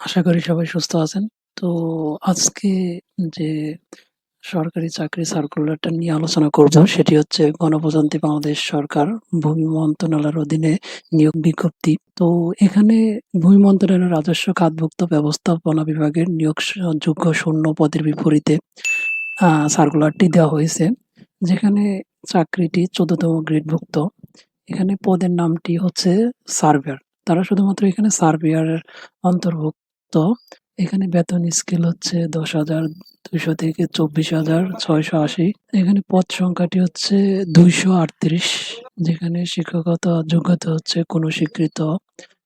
আশা করি সবাই সুস্থ আছেন। তো আজকে যে সরকারি চাকরি সার্কুলারটা নিয়ে আলোচনা করব, সেটি হচ্ছে গণপ্রজাতন্ত্রী বাংলাদেশ সরকার ভূমি মন্ত্রণালয়ের অধীনে নিয়োগ বিজ্ঞপ্তি। তো এখানে ভূমি মন্ত্রণালয়ের রাজস্ব খাতভুক্ত ব্যবস্থাপনা বিভাগের নিয়োগ যোগ্য শূন্য পদের বিপরীতে সার্কুলারটি দেওয়া হয়েছে। যেখানে চাকরিটি ১৪ তম গ্রেডভুক্ত। এখানে পদের নামটি হচ্ছে সার্ভেয়ার। তারা শুধুমাত্র এখানে সার্ভেয়ারের অন্তর্ভুক্ত। এখানে বেতন স্কেল হচ্ছে ১০,২০০ থেকে ২৪,৬৮০। এখানে পদ সংখ্যাটি হচ্ছে ২৩৮ যেখানে শিক্ষকতা যোগ্যতা হচ্ছে কোনো স্বীকৃত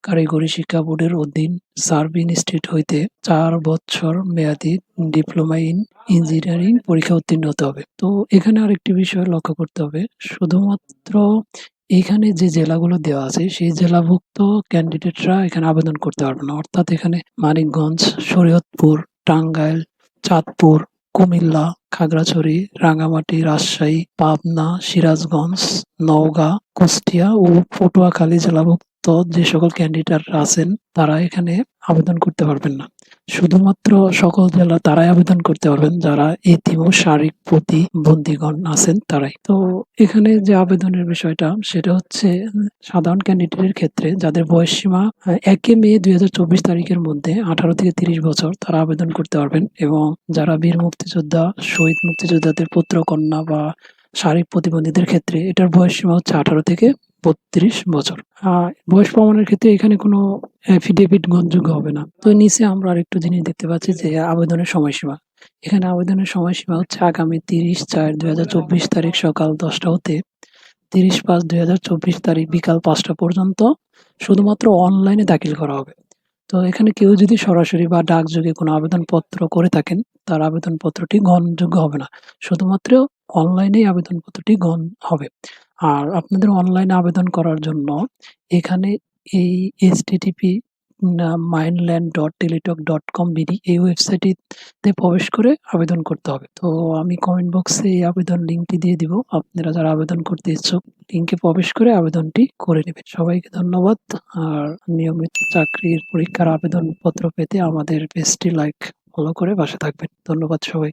কারিগরি শিক্ষা বোর্ডের অধীন সার্ভ ইনস্টিটিউট হইতে চার বছর মেয়াদী ডিপ্লোমা ইন ইঞ্জিনিয়ারিং পরীক্ষা উত্তীর্ণ হতে হবে। তো এখানে আরেকটি বিষয় লক্ষ্য করতে হবে শুধুমাত্র এখানে যে জেলাগুলো দেওয়া আছে সেই জেলাভুক্ত ক্যান্ডিডেটরা এখানে আবেদন করতে পারবে না। অর্থাৎ এখানে মানিকগঞ্জ, শরীয়তপুর, টাঙ্গাইল, চাঁদপুর, কুমিল্লা, খাগড়াছড়ি, রাঙ্গামাটি, রাজশাহী, পাবনা, সিরাজগঞ্জ, নওগাঁ, কুষ্টিয়া ও পটুয়াখালী জেলাভুক্ত যে সকল ক্যান্ডিডেট আছেন তারা এখানে আবেদন করতে পারবেন না। শুধুমাত্র সকল জেলা তারাই আবেদন করতে পারবেন যারা এতিম শারীরিক প্রতিবন্ধীগণ আছেন তারাই। তো এখানে যে আবেদনের বিষয়টা সেটা হচ্ছে সাধারণ ক্যান্ডিডেটের ক্ষেত্রে যাদের বয়স সীমা একে মে ২০২৪ তারিখের মধ্যে ১৮ থেকে ৩০ বছর তারা আবেদন করতে পারবেন এবং যারা বীর মুক্তিযোদ্ধা, শহীদ মুক্তিযোদ্ধাদের পুত্র কন্যা বা শারীরিক প্রতিবন্ধীদের ক্ষেত্রে এটার বয়স সীমা হচ্ছে ১৮ থেকে ৩২ বছর। বয়স প্রমাণের ক্ষেত্রে এখানে কোনো অ্যাফিডেভিট গ্রহণযোগ্য হবে না। তো নিচে আমরা আরেকটু জিনিস দেখতে পাচ্ছি যে আবেদনের সময়সীমা। এখানে আবেদনের সময়সীমা হচ্ছে আগামী ৩০/৪/২০২৪ তারিখ সকাল ১০টা হতে ৩০/৫/২০২৪ তারিখ বিকাল পাঁচটা পর্যন্ত শুধুমাত্র অনলাইনে দাখিল করা হবে। তো এখানে কেউ যদি সরাসরি বা ডাকযোগে কোনো আবেদনপত্র করে থাকেন, তার আবেদনপত্রটি গ্রহণযোগ্য হবে না। শুধুমাত্র অনলাইনেই আবেদনপত্রটি গ্রহণ হবে। আর আপনাদের অনলাইনে আবেদন করার জন্য এখানে এই http না mindland.teletalk.com.bd এই ওয়েবসাইটটিতে প্রবেশ করে আবেদন করতে হবে। তো আমি কমেন্ট বক্সে এই আবেদন লিঙ্কটি দিয়ে দিব। আপনারা যারা আবেদন করতে ইচ্ছুক লিঙ্কে প্রবেশ করে আবেদনটি করে নেবেন। সবাইকে ধন্যবাদ। আর নিয়মিত চাকরির পরীক্ষার আবেদনপত্র পেতে আমাদের পেজটি লাইক, ফলো করে পাশে থাকবেন। ধন্যবাদ সবাই।